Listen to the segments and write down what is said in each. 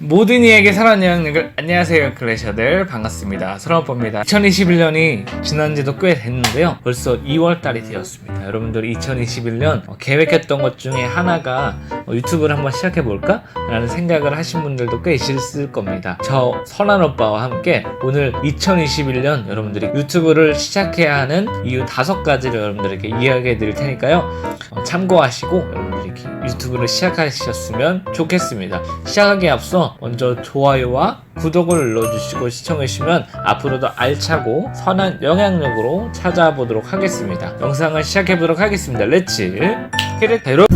모든 이에게 사랑하는 영역을 안녕하세요 클래셔들. 반갑습니다. 서러워봅니다. 2021년이 지난지도 꽤 됐는데요. 벌써 2월달이 되었습니다. 여러분들 2021년 어, 계획했던 것 중에 하나가 어, 유튜브를 한번 시작해볼까? 라는 생각을 하신 분들도 꽤 있을 겁니다 저 선한 오빠와 함께 오늘 2021년 여러분들이 유튜브를 시작해야 하는 이유 다섯 가지를 여러분들에게 이야기해 드릴 테니까요 어, 참고하시고 여러분들이 유튜브를 시작하셨으면 좋겠습니다 시작하기에 앞서 먼저 좋아요와 구독을 눌러주시고 시청해주시면 앞으로도 알차고 선한 영향력으로 찾아보도록 하겠습니다. 영상을 시작해보도록 하겠습니다. 렛츠 대로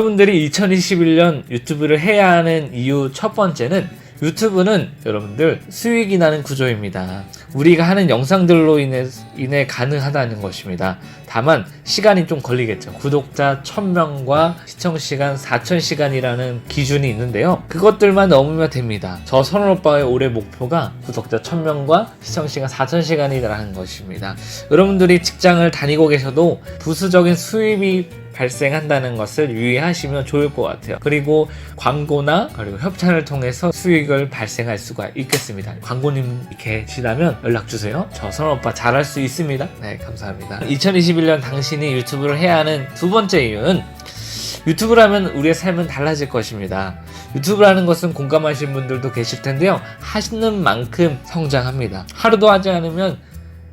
여러분들이 2021년 유튜브를 해야 하는 이유 첫 번째는 유튜브는 여러분들 수익이 나는 구조입니다. 우리가 하는 영상들로 인해, 인해 가능하다는 것입니다. 다만 시간이 좀 걸리겠죠. 구독자 1000명과 시청시간 4000시간이라는 기준이 있는데요. 그것들만 넘으면 됩니다. 저 선원 오빠의 올해 목표가 구독자 1000명과 시청시간 4000시간이라는 것입니다. 여러분들이 직장을 다니고 계셔도 부수적인 수입이 발생한다는 것을 유의하시면 좋을 것 같아요. 그리고 광고나 그리고 협찬을 통해서 수익을 발생할 수가 있겠습니다. 광고님 계시다면 연락 주세요. 저 선원 오빠 잘할 수 있습니다. 네, 감사합니다. 2021년 당신이 유튜브를 해야 하는 두 번째 이유는 유튜브를 하면 우리의 삶은 달라질 것입니다. 유튜브라는 것은 공감하시는 분들도 계실 텐데요. 하시는 만큼 성장합니다. 하루도 하지 않으면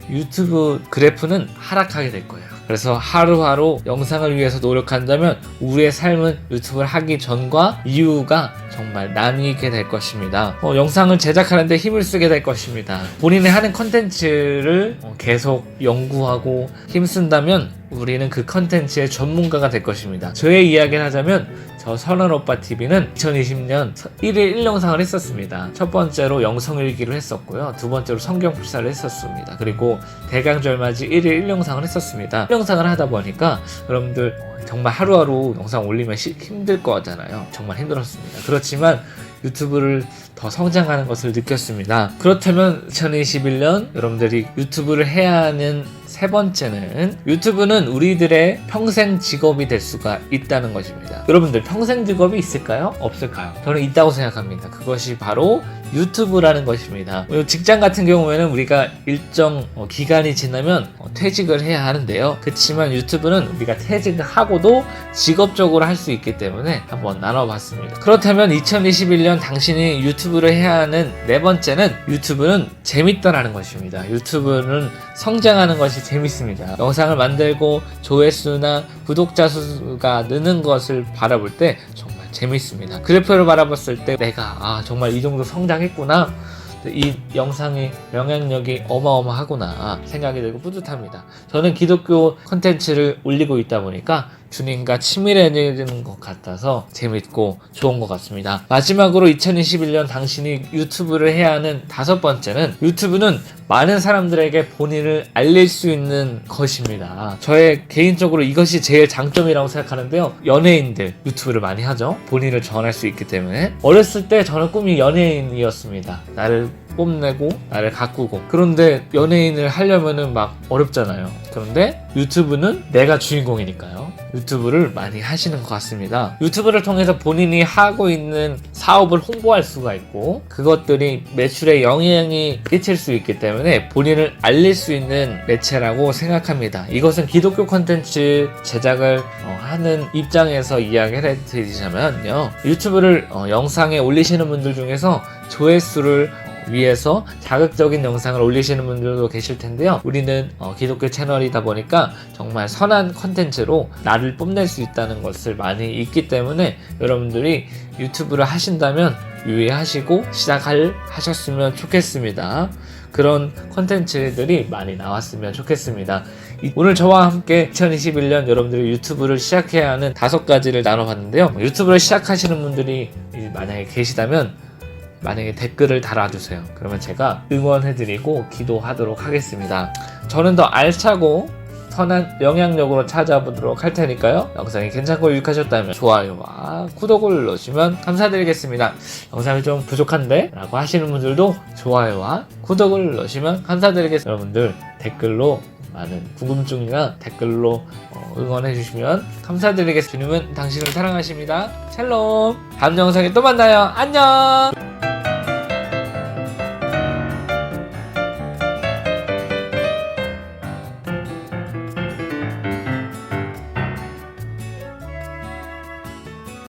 유튜브 그래프는 하락하게 될 거예요. 그래서 하루하루 영상을 위해서 노력한다면 우리의 삶은 유튜브를 하기 전과 이후가 정말 나뉘게 될 것입니다. 어, 영상을 제작하는데 힘을 쓰게 될 것입니다. 본인이 하는 컨텐츠를 어, 계속 연구하고 힘쓴다면 우리는 그 컨텐츠의 전문가가 될 것입니다. 저의 이야기를 하자면 저 선원 오빠 TV는 2020년 1일 1영상을 했었습니다. 첫 번째로 영성일기를 했었고요. 두 번째로 성경풀사를 했었습니다. 그리고 대강절맞이 1일 1영상을 했었습니다. 1영상을 하다 보니까 여러분들 정말 하루하루 영상 올리면 시- 힘들 거잖아요. 정말 힘들었습니다. 그렇지만 유튜브를 더 성장하는 것을 느꼈습니다. 그렇다면 2021년 여러분들이 유튜브를 해야 하는 세 번째는 유튜브는 우리들의 평생 직업이 될 수가 있다는 것입니다. 여러분들 평생 직업이 있을까요? 없을까요? 저는 있다고 생각합니다. 그것이 바로 유튜브라는 것입니다. 어, 직장 같은 경우에는 우리가 일정 어, 기간이 지나면 어, 퇴직을 해야 하는데요. 그렇지만 유튜브는 우리가 퇴직을 하고도 직업적으로 할 수 있기 때문에 한번 나눠봤습니다. 그렇다면 2021년 당신이 유튜브를 해야 하는 네 번째는 유튜브는 재밌다라는 것입니다. 유튜브는 성장하는 것이 재밌습니다. 영상을 만들고 조회수나 구독자 수가 느는 것을 바라볼 때 정말 재밌습니다. 그래프를 바라봤을 때 내가 아 정말 이 정도 성장했구나. 이 영상의 영향력이 어마어마하구나 생각이 들고 뿌듯합니다. 저는 기독교 컨텐츠를 올리고 있다 보니까 주님과 친밀해지는 것 같아서 재밌고 좋은 것 같습니다. 마지막으로 2021년 당신이 유튜브를 해야 하는 다섯 번째는 유튜브는 많은 사람들에게 본인을 알릴 수 있는 것입니다. 저의 개인적으로 이것이 제일 장점이라고 생각하는데요. 연예인들 유튜브를 많이 하죠. 본인을 전할 수 있기 때문에 어렸을 때 저는 꿈이 연예인이었습니다. 나를 뽐내고 나를 가꾸고 그런데 연예인을 하려면은 막 어렵잖아요. 그런데 유튜브는 내가 주인공이니까요. 유튜브를 많이 하시는 것 같습니다. 유튜브를 통해서 본인이 하고 있는 사업을 홍보할 수가 있고 그것들이 매출에 영향이 끼칠 수 있기 때문에 본인을 알릴 수 있는 매체라고 생각합니다. 이것은 기독교 콘텐츠 제작을 어, 하는 입장에서 이야기를 해드리자면요. 유튜브를 어, 영상에 올리시는 분들 중에서 조회수를 위해서 자극적인 영상을 올리시는 분들도 계실 텐데요. 우리는 어, 기독교 채널이다 보니까 정말 선한 컨텐츠로 나를 뽐낼 수 있다는 것을 많이 있기 때문에 여러분들이 유튜브를 하신다면 유의하시고 시작을 하셨으면 좋겠습니다. 그런 컨텐츠들이 많이 나왔으면 좋겠습니다. 이- 오늘 저와 함께 2021년 여러분들이 유튜브를 시작해야 하는 다섯 가지를 나눠봤는데요. 유튜브를 시작하시는 분들이 만약에 계시다면 만약에 댓글을 달아주세요. 그러면 제가 응원해드리고 기도하도록 하겠습니다. 저는 더 알차고 선한 영향력으로 찾아보도록 할 테니까요. 영상이 괜찮고 유익하셨다면 좋아요와 구독을 눌러주시면 감사드리겠습니다. 영상이 좀 부족한데? 라고 하시는 분들도 좋아요와 구독을 눌러주시면 감사드리겠습니다. 여러분들 댓글로 많은 궁금증이나 댓글로 어, 응원해 주시면 감사드리겠습니다. 주님은 당신을 사랑하십니다. 샬롬. 다음 영상에 또 만나요. 안녕.